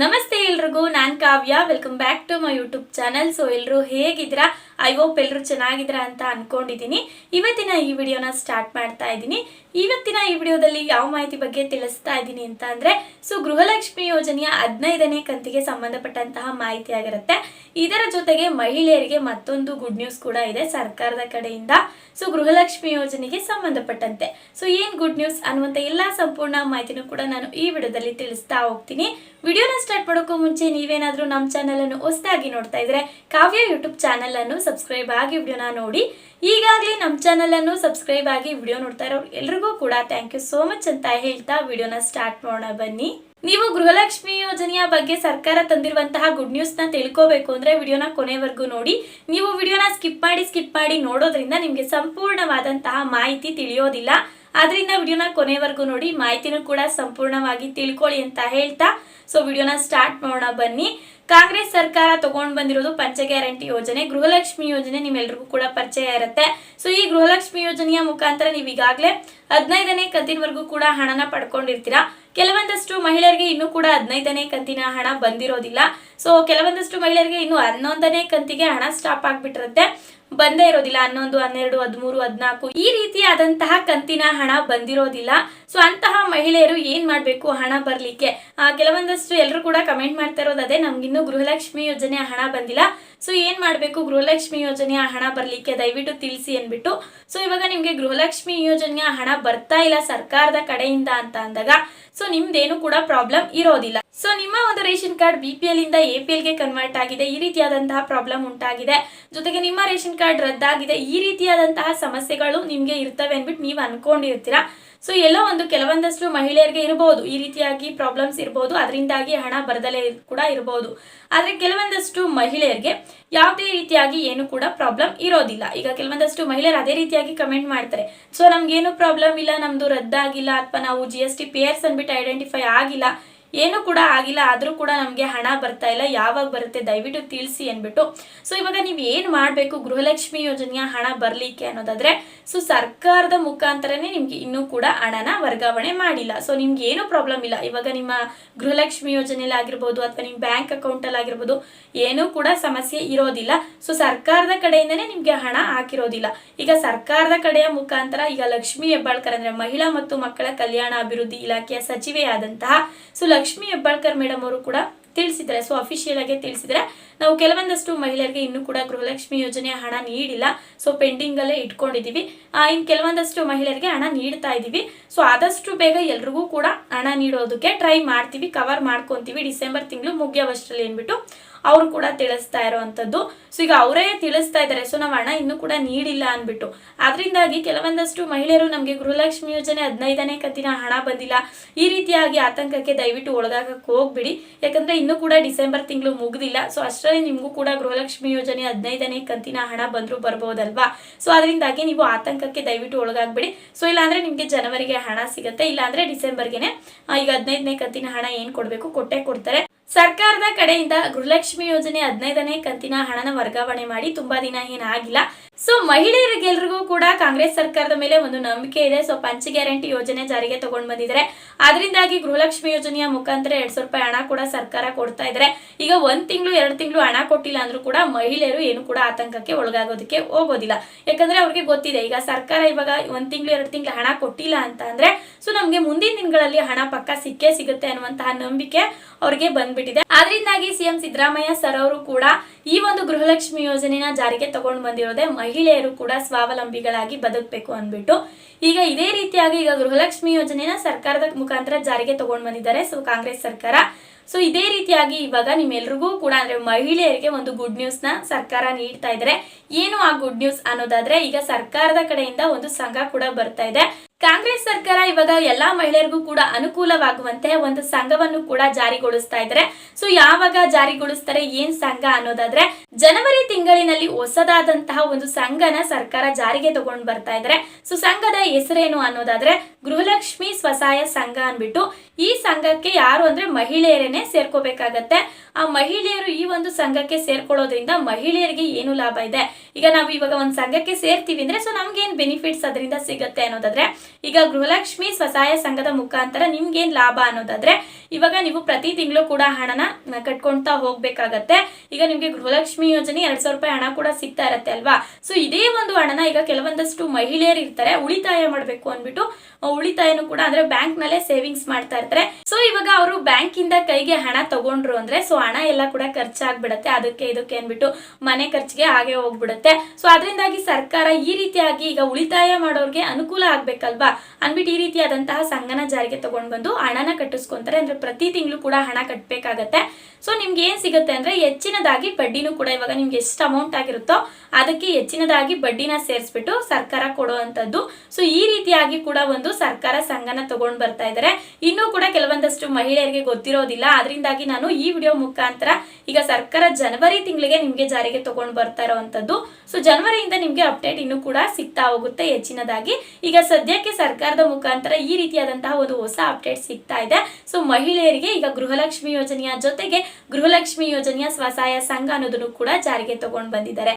ನಮಸ್ತೆ ಎಲ್ರಿಗೂ, ನಾನ್ Kavya. Welcome back to my YouTube channel so ಎಲ್ರು ಹೇಗಿದ್ದೀರಾ? ಐ ಹೋಪ್ ಎಲ್ರು ಚೆನ್ನಾಗಿದ್ದೀರಾ ಅಂತ ಅನ್ಕೊಂಡಿದ್ದೀನಿ. ಇವತ್ತಿನ ಈ ವಿಡಿಯೋನ ಸ್ಟಾರ್ಟ್ ಮಾಡ್ತಾ ಇದ್ದೀನಿ. ಇವತ್ತಿನ ಈ ವಿಡಿಯೋದಲ್ಲಿ ಯಾವ ಮಾಹಿತಿ ಬಗ್ಗೆ ತಿಳಿಸ್ತಾ ಇದ್ದೀನಿ ಅಂತ ಅಂದ್ರೆ, ಸೊ ಗೃಹಲಕ್ಷ್ಮಿ ಯೋಜನೆಯ ಹದಿನೈದನೇ ಕಂತಿಗೆ ಸಂಬಂಧಪಟ್ಟಂತಹ ಮಾಹಿತಿ ಆಗಿರುತ್ತೆ. ಇದರ ಜೊತೆಗೆ ಮಹಿಳೆಯರಿಗೆ ಮತ್ತೊಂದು ಗುಡ್ ನ್ಯೂಸ್ ಕೂಡ ಇದೆ ಸರ್ಕಾರದ ಕಡೆಯಿಂದ. ಸೊ ಗೃಹಲಕ್ಷ್ಮಿ ಯೋಜನೆಗೆ ಸಂಬಂಧಪಟ್ಟಂತೆ. ಸೊ ಏನ್ ಗುಡ್ ನ್ಯೂಸ್ ಅನ್ನುವಂತ ಎಲ್ಲಾ ಸಂಪೂರ್ಣ ಮಾಹಿತಿನೂ ಕೂಡ ನಾನು ಈ ವಿಡಿಯೋದಲ್ಲಿ ತಿಳಿಸ್ತಾ ಹೋಗ್ತೀನಿ. ವಿಡಿಯೋನ ಸ್ಟಾರ್ಟ್ ಮಾಡೋಕ್ಕೂ ಮುಂಚೆ ನೀವೇನಾದ್ರೂ ನಮ್ಮ ಚಾನೆಲ್ ಅನ್ನು ಹೊಸದಾಗಿ ನೋಡ್ತಾ ಇದ್ರೆ, ಕಾವ್ಯ ಯೂಟ್ಯೂಬ್ ಚಾನೆಲ್ ಅನ್ನು ಸಬ್ಸ್ಕ್ರೈಬ್ ಆಗಿ ವಿಡಿಯೋನ ನೋಡಿ. ಈಗಾಗಲೇ ನಮ್ಮ ಚಾನೆಲ್ ಅನ್ನು ಸಬ್ಸ್ಕ್ರೈಬ್ ಆಗಿ ವಿಡಿಯೋ ನೋಡ್ತಾ ಇರೋ ಎಲ್ರಿಗೂ ಕೂಡ ಥ್ಯಾಂಕ್ ಯು ಸೋ ಮಚ್ ಅಂತ ಹೇಳ್ತಾ ವಿಡಿಯೋನ ಸ್ಟಾರ್ಟ್ ಮಾಡೋಣ ಬನ್ನಿ. ನೀವು ಗೃಹಲಕ್ಷ್ಮಿ ಯೋಜನೆಯ ಬಗ್ಗೆ ಸರ್ಕಾರ ತಂದಿರುವಂತಹ ಗುಡ್ ನ್ಯೂಸ್ನ ತಿಳ್ಕೋಬೇಕು ಅಂದ್ರೆ ವಿಡಿಯೋನ ಕೊನೆವರೆಗೂ ನೋಡಿ. ನೀವು ವಿಡಿಯೋನ ಸ್ಕಿಪ್ ಮಾಡಿ ಸ್ಕಿಪ್ ಮಾಡಿ ನೋಡೋದ್ರಿಂದ ನಿಮ್ಗೆ ಸಂಪೂರ್ಣವಾದಂತಹ ಮಾಹಿತಿ ತಿಳಿಯೋದಿಲ್ಲ. ಆದ್ರಿಂದ ವಿಡಿಯೋನ ಕೊನೆವರೆಗೂ ನೋಡಿ, ಮಾಹಿತಿನೂ ಕೂಡ ಸಂಪೂರ್ಣವಾಗಿ ತಿಳ್ಕೊಳ್ಳಿ ಅಂತ ಹೇಳ್ತಾ. ಸೊ ವಿಡಿಯೋನ ಸ್ಟಾರ್ಟ್ ಮಾಡೋಣ ಬನ್ನಿ. ಕಾಂಗ್ರೆಸ್ ಸರ್ಕಾರ ತಗೊಂಡ್ ಬಂದಿರೋದು ಪಂಚ ಗ್ಯಾರಂಟಿ ಯೋಜನೆ. ಗೃಹಲಕ್ಷ್ಮಿ ಯೋಜನೆ ನಿಮ್ಮೆಲ್ರಿಗೂ ಕೂಡ ಪರಿಚಯ ಇರುತ್ತೆ. ಸೊ ಈ ಗೃಹಲಕ್ಷ್ಮಿ ಯೋಜನೆಯ ಮುಖಾಂತರ ನೀವು ಈಗಾಗಲೇ ಹದಿನೈದನೇ ಕಂತಿನವರೆಗೂ ಕೂಡ ಹಣನ ಪಡ್ಕೊಂಡಿರ್ತೀರಾ? ಕೆಲವೊಂದಷ್ಟು ಮಹಿಳೆಯರಿಗೆ ಇನ್ನೂ ಕೂಡ ಹದಿನೈದನೇ ಕಂತಿನ ಹಣ ಬಂದಿರೋದಿಲ್ಲ. ಸೊ ಕೆಲವೊಂದಷ್ಟು ಮಹಿಳೆಯರಿಗೆ ಇನ್ನು ಹನ್ನೊಂದನೇ ಕಂತಿಗೆ ಹಣ ಸ್ಟಾಪ್ ಆಗ್ಬಿಟ್ಟಿರುತ್ತೆ ಬಂದೇ ಇರೋದಿಲ್ಲ. ಹನ್ನೊಂದು, ಹನ್ನೆರಡು, ಹದಿಮೂರು, ಹದಿನಾಲ್ಕು ಈ ರೀತಿಯಾದಂತಹ ಕಂತಿನ ಹಣ ಬಂದಿರೋದಿಲ್ಲ. ಸೊ ಅಂತಹ ಮಹಿಳೆಯರು ಏನ್ ಮಾಡ್ಬೇಕು ಹಣ ಬರ್ಲಿಕ್ಕೆ? ಕೆಲವೊಂದಷ್ಟು ಎಲ್ಲರೂ ಕೂಡ ಕಮೆಂಟ್ ಮಾಡ್ತಾ ಇರೋದು ಅದೇ, ನಮ್ಗಿನ್ನು ಗೃಹಲಕ್ಷ್ಮಿ ಯೋಜನೆ ಹಣ ಬಂದಿಲ್ಲ. ಸೊ ಏನ್ ಮಾಡ್ಬೇಕು ಗೃಹಲಕ್ಷ್ಮಿ ಯೋಜನೆಯ ಹಣ ಬರ್ಲಿಕ್ಕೆ? ದಯವಿಟ್ಟು ತಿಳಿಸಿ ಅನ್ಬಿಟ್ಟು ಸೊ ಇವಾಗ ನಿಮ್ಗೆ ಗೃಹಲಕ್ಷ್ಮಿ ಯೋಜನೆಯ ಹಣ ಬರ್ತಾ ಇಲ್ಲ ಸರ್ಕಾರದ ಕಡೆಯಿಂದ ಅಂತ ಅಂದಾಗ ಸೊ ನಿಮ್ದೇನು ಕೂಡ ಪ್ರಾಬ್ಲಮ್ ಇರೋದಿಲ್ಲ. ಸೊ ನಿಮ್ಮ ಒಂದು ration card B P L ಇಂದ ಎ ಪಿ ಎಲ್ಗೆ ಕನ್ವರ್ಟ್ ಆಗಿದೆ, ಈ ರೀತಿಯಾದಂತಹ ಪ್ರಾಬ್ಲಮ್ ಉಂಟಾಗಿದೆ. ಜೊತೆಗೆ ನಿಮ್ಮ ರೇಷನ್ ಕಾರ್ಡ್ ರದ್ದಾಗಿದೆ, ಈ ರೀತಿಯಾದಂತಹ ಸಮಸ್ಯೆಗಳು ನಿಮ್ಗೆ ಇರ್ತವೆ ಅನ್ಬಿಟ್ಟು ನೀವು ಅನ್ಕೊಂಡಿರ್ತೀರಾ? ಸೊ ಎಲ್ಲೋ ಒಂದು ಕೆಲವೊಂದಷ್ಟು ಮಹಿಳೆಯರಿಗೆ ಇರಬಹುದು ಈ ರೀತಿಯಾಗಿ ಪ್ರಾಬ್ಲಮ್ಸ್ ಇರಬಹುದು ಅದರಿಂದಾಗಿ ಹಣ ಬರದಲೇ ಕೂಡ ಇರಬಹುದು ಆದ್ರೆ ಕೆಲವೊಂದಷ್ಟು ಮಹಿಳೆಯರಿಗೆ ಯಾವುದೇ ರೀತಿಯಾಗಿ ಏನು ಕೂಡ ಪ್ರಾಬ್ಲಮ್ ಇರೋದಿಲ್ಲ. ಈಗ ಕೆಲವೊಂದಷ್ಟು ಮಹಿಳೆಯರು ಅದೇ ರೀತಿಯಾಗಿ ಕಮೆಂಟ್ ಮಾಡ್ತಾರೆ. ಸೊ ಏನು ಪ್ರಾಬ್ಲಮ್ ಇಲ್ಲ, ನಮ್ದು ರದ್ದಾಗಿಲ್ಲ, ಅಥವಾ ನಾವು G S T payers identify ಆಗಿಲ್ಲ. ಏನು ಕೂಡ ಆಗಿಲ್ಲ, ಆದ್ರೂ ಕೂಡ ನಮಗೆ ಹಣ ಬರ್ತಾ ಇಲ್ಲ, ಯಾವಾಗ ಬರುತ್ತೆ ದಯವಿಟ್ಟು ತಿಳಿಸಿ ಅನ್ಬಿಟ್ಟು ಸೊ ಇವಾಗ ನೀವು ಏನು ಮಾಡಬೇಕು ಗೃಹಲಕ್ಷ್ಮಿ ಯೋಜನೆಯ ಹಣ ಬರಲಿಕ್ಕೆ ಅನ್ನೋದಾದ್ರೆ ಸೊ ಸರ್ಕಾರದ ಮುಖಾಂತರನೇ ನಿಮ್ಗೆ ಇನ್ನೂ ಕೂಡ ಹಣನ ವರ್ಗಾವಣೆ ಮಾಡಿಲ್ಲ. ಸೊ ನಿಮ್ಗೆ ಏನು ಪ್ರಾಬ್ಲಮ್ ಇಲ್ಲ. ಇವಾಗ ನಿಮ್ಮ ಗೃಹಲಕ್ಷ್ಮಿ ಯೋಜನೆಯಲ್ಲಿ ಆಗಿರ್ಬೋದು ಅಥವಾ ನಿಮ್ಮ ಬ್ಯಾಂಕ್ ಅಕೌಂಟಲ್ಲಿ ಆಗಿರ್ಬೋದು ಏನೂ ಕೂಡ ಸಮಸ್ಯೆ ಇರೋದಿಲ್ಲ. ಸೊ ಸರ್ಕಾರದ ಕಡೆಯಿಂದನೇ ನಿಮ್ಗೆ ಹಣ ಹಾಕಿರೋದಿಲ್ಲ. ಈಗ ಸರ್ಕಾರದ ಕಡೆಯ ಮುಖಾಂತರ ಈಗ ಲಕ್ಷ್ಮಿ ಹೆಬ್ಬಾಳ್ಕರ್ ಅಂದ್ರೆ ಮಹಿಳಾ ಮತ್ತು ಮಕ್ಕಳ ಕಲ್ಯಾಣ ಅಭಿವೃದ್ಧಿ ಇಲಾಖೆಯ ಸಚಿವೆಯಾದಂತಹ ಸೊ ಲಕ್ಷ್ಮಿ ಹೆಬ್ಬಾಳ್ಕರ್ ಮೇಡಮ್ ಅವರು ಕೂಡ ತಿಳಿಸಿದ್ದಾರೆ. ಸೊ ಅಫಿಷಿಯಲ್ ಆಗಿ ತಿಳಿಸಿದ್ರೆ ನಾವು ಕೆಲವೊಂದಷ್ಟು ಮಹಿಳೆಯರಿಗೆ ಇನ್ನೂ ಕೂಡ ಗೃಹಲಕ್ಷ್ಮಿ ಯೋಜನೆಯ ಹಣ ನೀಡಿಲ್ಲ. ಸೊ ಪೆಂಡಿಂಗ್ ಅಲ್ಲೇ ಇಟ್ಕೊಂಡಿದೀವಿ ಆ, ಇನ್ ಕೆಲವೊಂದಷ್ಟು ಮಹಿಳೆಯರಿಗೆ ಹಣ ನೀಡ್ತಾ ಇದೀವಿ ಸೊ ಆದಷ್ಟು ಬೇಗ ಎಲ್ರಿಗೂ ಕೂಡ ಹಣ ನೀಡೋದಕ್ಕೆ ಟ್ರೈ ಮಾಡ್ತೀವಿ ಕವರ್ ಮಾಡ್ಕೊಂತೀವಿ. ಡಿಸೆಂಬರ್ ತಿಂಗಳು ಮುಗಿಯೋವಷ್ಟರಲ್ಲಿ ಏನ್ಬಿಟ್ಟು. ಅವರು ಕೂಡ ತಿಳಿಸ್ತಾ ಇರೋವಂಥದ್ದು. ಸೊ ಈಗ ಅವರೇ ತಿಳಿಸ್ತಾ ಇದ್ದಾರೆ. ಸೊ ನಾವು ಹಣ ಇನ್ನೂ ಕೂಡ ನೀಡಿಲ್ಲ ಅನ್ಬಿಟ್ಟು ಅದರಿಂದಾಗಿ ಕೆಲವೊಂದಷ್ಟು ಮಹಿಳೆಯರು ನಮಗೆ ಗೃಹಲಕ್ಷ್ಮಿ ಯೋಜನೆ ಹದಿನೈದನೇ ಕಂತಿನ ಹಣ ಬಂದಿಲ್ಲ. ಈ ರೀತಿಯಾಗಿ ಆತಂಕಕ್ಕೆ ದಯವಿಟ್ಟು ಒಳಗಾಗಕ್ಕೆ ಹೋಗ್ಬಿಡಿ. ಯಾಕಂದ್ರೆ ಇನ್ನೂ ಕೂಡ ಡಿಸೆಂಬರ್ ತಿಂಗಳು ಮುಗಿದಿಲ್ಲ. ಸೊ ಅಷ್ಟರಲ್ಲಿ ನಿಮಗೂ ಕೂಡ ಗೃಹಲಕ್ಷ್ಮಿ ಯೋಜನೆ ಹದಿನೈದನೇ ಕಂತಿನ ಹಣ ಬಂದರೂ ಬರ್ಬೋದಲ್ವಾ? ಸೊ ಅದರಿಂದಾಗಿ ನೀವು ಆತಂಕಕ್ಕೆ ದಯವಿಟ್ಟು ಒಳಗಾಗ್ಬಿಡಿ. ಸೊ ಇಲ್ಲಾಂದ್ರೆ ನಿಮಗೆ ಜನವರಿಗೆ ಹಣ ಸಿಗುತ್ತೆ. ಇಲ್ಲಾಂದ್ರೆ ಡಿಸೆಂಬರ್ಗೆನೆ ಈಗ ಹದಿನೈದನೇ ಕಂತಿನ ಹಣ ಏನು ಕೊಡಬೇಕು? ಕೊಟ್ಟೆ ಕೊಡ್ತಾರೆ. ಸರ್ಕಾರದ ಕಡೆಯಿಂದ ಗೃಹಲಕ್ಷ್ಮಿ ಯೋಜನೆ ಹದಿನೈದನೇ ಕಂತಿನ ಹಣನ ವರ್ಗಾವಣೆ ಮಾಡಿ ತುಂಬಾ ದಿನ ಏನಾಗಿಲ್ಲ. ಸೊ ಮಹಿಳೆಯರಿಗೆಲ್ರಿಗೂ ಕೂಡ ಕಾಂಗ್ರೆಸ್ ಸರ್ಕಾರದ ಮೇಲೆ ಒಂದು ನಂಬಿಕೆ ಇದೆ. ಸೊ ಪಂಚ ಗ್ಯಾರಂಟಿ ಯೋಜನೆ ಜಾರಿಗೆ ತಗೊಂಡ್ ಬಂದಿದ್ದಾರೆ. ಅದರಿಂದಾಗಿ ಗೃಹಲಕ್ಷ್ಮಿ ಯೋಜನೆಯ ಮುಖಾಂತರ ಎರಡ್ ಸಾವಿರ ರೂಪಾಯಿ ಹಣ ಕೂಡ ಸರ್ಕಾರ ಕೊಡ್ತಾ ಇದ್ದಾರೆ. ಈಗ ಒಂದ್ ತಿಂಗಳು, ಎರಡು ತಿಂಗಳು ಹಣ ಕೊಟ್ಟಿಲ್ಲ ಅಂದ್ರೂ ಕೂಡ ಮಹಿಳೆಯರು ಏನು ಕೂಡ ಆತಂಕಕ್ಕೆ ಒಳಗಾಗೋದಕ್ಕೆ ಹೋಗೋದಿಲ್ಲ. ಯಾಕಂದ್ರೆ ಅವ್ರಿಗೆ ಗೊತ್ತಿದೆ, ಈಗ ಸರ್ಕಾರ ಇವಾಗ ಒಂದ್ ತಿಂಗಳು, ಎರಡು ತಿಂಗಳು ಹಣ ಕೊಟ್ಟಿಲ್ಲ ಅಂತ ಅಂದ್ರೆ ಸೊ ನಮ್ಗೆ ಮುಂದಿನ ದಿನಗಳಲ್ಲಿ ಹಣ ಪಕ್ಕ ಸಿಕ್ಕೇ ಸಿಗುತ್ತೆ ಅನ್ನುವಂತಹ ನಂಬಿಕೆ ಅವ್ರಿಗೆ ಬಂದ್ಬಿಟ್ಟಿದೆ. ಆದ್ರಿಂದಾಗಿ ಸಿಎಂ ಸಿದ್ದರಾಮಯ್ಯ ಸರ್ ಅವರು ಕೂಡ ಈ ಒಂದು ಗೃಹಲಕ್ಷ್ಮಿ ಯೋಜನೆನ ಜಾರಿಗೆ ತಗೊಂಡು ಬಂದಿರೋದೆ ಮಹಿಳೆಯರು ಕೂಡ ಸ್ವಾವಲಂಬಿಗಳಾಗಿ ಬದುಕಬೇಕು ಅಂದ್ಬಿಟ್ಟು. ಈಗ ಇದೇ ರೀತಿಯಾಗಿ ಈಗ ಗೃಹಲಕ್ಷ್ಮಿ ಯೋಜನೆನ ಸರ್ಕಾರದ ಮುಖಾಂತರ ಜಾರಿಗೆ ತಗೊಂಡು ಬಂದಿದ್ದಾರೆ, ಸೊ ಕಾಂಗ್ರೆಸ್ ಸರ್ಕಾರ. ಸೊ ಇದೇ ರೀತಿಯಾಗಿ ಇವಾಗ ನಿಮ್ಮೆಲ್ರಿಗೂ ಕೂಡ ಅಂದ್ರೆ ಮಹಿಳೆಯರಿಗೆ ಒಂದು ಗುಡ್ ನ್ಯೂಸ್ನ ಸರ್ಕಾರ ನೀಡ್ತಾ ಇದ್ದಾರೆ ಏನು ಆ ಗುಡ್ ನ್ಯೂಸ್ ಅನ್ನೋದಾದ್ರೆ ಈಗ ಸರ್ಕಾರದ ಕಡೆಯಿಂದ ಒಂದು ಸಂಘ ಕೂಡ ಬರ್ತಾ ಇದೆ. ಕಾಂಗ್ರೆಸ್ ಸರ್ಕಾರ ಇವಾಗ ಎಲ್ಲಾ ಮಹಿಳೆಯರಿಗೂ ಕೂಡ ಅನುಕೂಲವಾಗುವಂತೆ ಒಂದು ಸಂಘವನ್ನು ಕೂಡ ಜಾರಿಗೊಳಿಸ್ತಾ ಇದ್ದಾರೆ. ಸೊ ಯಾವಾಗ ಜಾರಿಗೊಳಿಸ್ತಾರೆ, ಏನ್ ಸಂಘ ಅನ್ನೋದಾದ್ರೆ, ಜನವರಿ ತಿಂಗಳಿನಲ್ಲಿ ಹೊಸದಾದಂತಹ ಒಂದು ಸಂಘನ ಸರ್ಕಾರ ಜಾರಿಗೆ ತಗೊಂಡು ಬರ್ತಾ ಇದ್ದಾರೆ. ಸೊ ಸಂಘದ ಹೆಸರೇನು ಅನ್ನೋದಾದ್ರೆ, ಗೃಹಲಕ್ಷ್ಮಿ ಸ್ವಸಹಾಯ ಸಂಘ ಅನ್ಬಿಟ್ಟು ಈ ಸಂಘಕ್ಕೆ ಯಾರು ಅಂದ್ರೆ ಮಹಿಳೆಯರೇನೆ ಸೇರ್ಕೋಬೇಕಾಗತ್ತೆ. ಆ ಮಹಿಳೆಯರು ಈ ಒಂದು ಸಂಘಕ್ಕೆ ಸೇರ್ಕೊಳ್ಳೋದ್ರಿಂದ ಮಹಿಳೆಯರಿಗೆ ಏನು ಲಾಭ ಇದೆ? ಈಗ ನಾವು ಇವಾಗ ಒಂದು ಸಂಘಕ್ಕೆ ಸೇರ್ತೀವಿ ಅಂದ್ರೆ ಸೊ ನಮ್ಗೆ ಏನ್ ಬೆನಿಫಿಟ್ಸ್ ಅದರಿಂದ ಸಿಗುತ್ತೆ ಅನ್ನೋದಾದ್ರೆ ಈಗ ಗೃಹಲಕ್ಷ್ಮಿ ಸ್ವಸಹಾಯ ಸಂಘದ ಮುಖಾಂತರ ನಿಮ್ಗೇನ್ ಲಾಭ ಅನ್ನೋದಾದ್ರೆ ಇವಾಗ ನೀವು ಪ್ರತಿ ತಿಂಗಳು ಕೂಡ ಹಣನ ಕಟ್ಕೊಂತಾ ಹೋಗ್ಬೇಕಾಗತ್ತೆ. ಈಗ ನಿಮ್ಗೆ ಗೃಹಲಕ್ಷ್ಮಿ ಯೋಜನೆ ಎರಡ್ ಸಾವಿರ ರೂಪಾಯಿ ಹಣ ಕೂಡ ಸಿಗ್ತಾ ಇರತ್ತೆ ಅಲ್ವಾ? ಸೊ ಇದೇ ಒಂದು ಹಣನ ಈಗ ಕೆಲವೊಂದಷ್ಟು ಮಹಿಳೆಯರು ಇರ್ತಾರೆ, ಉಳಿತಾಯ ಮಾಡ್ಬೇಕು ಅಂದ್ಬಿಟ್ಟು ಉಳಿತಾಯನು ಕೂಡ ಅಂದ್ರೆ ಬ್ಯಾಂಕ್ ನಲ್ಲೇ ಸೇವಿಂಗ್ಸ್ ಮಾಡ್ತಾ ಇರ್ತಾರೆ. ಸೊ ಇವಾಗ ಅವರು ಬ್ಯಾಂಕ್ ಇಂದ ಕೈಗೆ ಹಣ ತಗೊಂಡ್ರು ಅಂದ್ರೆ ಸೊ ಹಣ ಎಲ್ಲ ಕೂಡ ಖರ್ಚಾಗ್ಬಿಡತ್ತೆ, ಅದಕ್ಕೆ ಇದಕ್ಕೆ ಅಂದ್ಬಿಟ್ಟು ಮನೆ ಖರ್ಚಿಗೆ ಹಾಗೆ ಹೋಗ್ಬಿಡುತ್ತೆ. ಸೊ ಅದರಿಂದಾಗಿ ಸರ್ಕಾರ ಈ ರೀತಿಯಾಗಿ ಈಗ ಉಳಿತಾಯ ಮಾಡೋರ್ಗೆ ಅನುಕೂಲ ಆಗ್ಬೇಕಲ್ವಾ? ಅನ್ಬಿಟ್ಟು ಈ ರೀತಿಯಾದಂತಹ ಸಂಘನ ಜಾರಿಗೆ ತಗೊಂಡ್ ಬಂದು ಹಣನ ಕಟ್ಟಿಸ್ಕೊಂತಾರೆ. ಅಂದ್ರೆ ಪ್ರತಿ ತಿಂಗಳು ಕೂಡ ಹಣ ಕಟ್ಟಬೇಕಾಗತ್ತೆ ಸೊ ನಿಮ್ಗೆ ಏನ್ ಸಿಗುತ್ತೆ ಅಂದ್ರೆ ಹೆಚ್ಚಿನದಾಗಿ ಬಡ್ಡಿನೂ ಕೂಡ ಇವಾಗ ನಿಮ್ಗೆ ಎಷ್ಟು ಅಮೌಂಟ್ ಆಗಿರುತ್ತೋ ಅದಕ್ಕೆ ಹೆಚ್ಚಿನದಾಗಿ ಬಡ್ಡಿನ ಸೇರಿಸ್ಬಿಟ್ಟು ಸರ್ಕಾರ ಕೊಡುವಂತದ್ದು ಸೊ ಈ ರೀತಿಯಾಗಿ ಕೂಡ ಒಂದು ಸರ್ಕಾರ ಸಂಘನ ತಗೊಂಡ್ ಬರ್ತಾ ಇದ್ದಾರೆ ಇನ್ನೂ ಕೂಡ ಕೆಲವೊಂದಷ್ಟು ಮಹಿಳೆಯರಿಗೆ ಗೊತ್ತಿರೋದಿಲ್ಲ. ಅದರಿಂದಾಗಿ ನಾನು ಈ ವಿಡಿಯೋ ಮುಖಾಂತರ ಈಗ ಸರ್ಕಾರ ಜನವರಿ ತಿಂಗಳಿಗೆ ನಿಮ್ಗೆ ಜಾರಿಗೆ ತಗೊಂಡ್ ಬರ್ತಾ ಇರೋವಂಥದ್ದು. ಸೊ ಜನವರಿಯಿಂದ ನಿಮ್ಗೆ ಅಪ್ಡೇಟ್ ಇನ್ನೂ ಕೂಡ ಸಿಗ್ತಾ ಹೋಗುತ್ತೆ ಹೆಚ್ಚಿನದಾಗಿ. ಈಗ ಸದ್ಯಕ್ಕೆ ಸರ್ಕಾರದ ಮುಖಾಂತರ ಈ ರೀತಿಯಾದಂತಹ ಒಂದು ಹೊಸ ಅಪ್ಡೇಟ್ ಸಿಗ್ತಾ ಇದೆ. ಸೊ ಮಹಿಳೆಯರಿಗೆ ಈಗ ಗೃಹಲಕ್ಷ್ಮಿ ಯೋಜನೆಯ ಜೊತೆಗೆ ಗೃಹಲಕ್ಷ್ಮಿ ಯೋಜನೆಯ ಸ್ವಸಹಾಯ ಸಂಘ ಅನ್ನೋದನ್ನು ಕೂಡ ಜಾರಿಗೆ ತಗೊಂಡು ಬಂದಿದ್ದಾರೆ.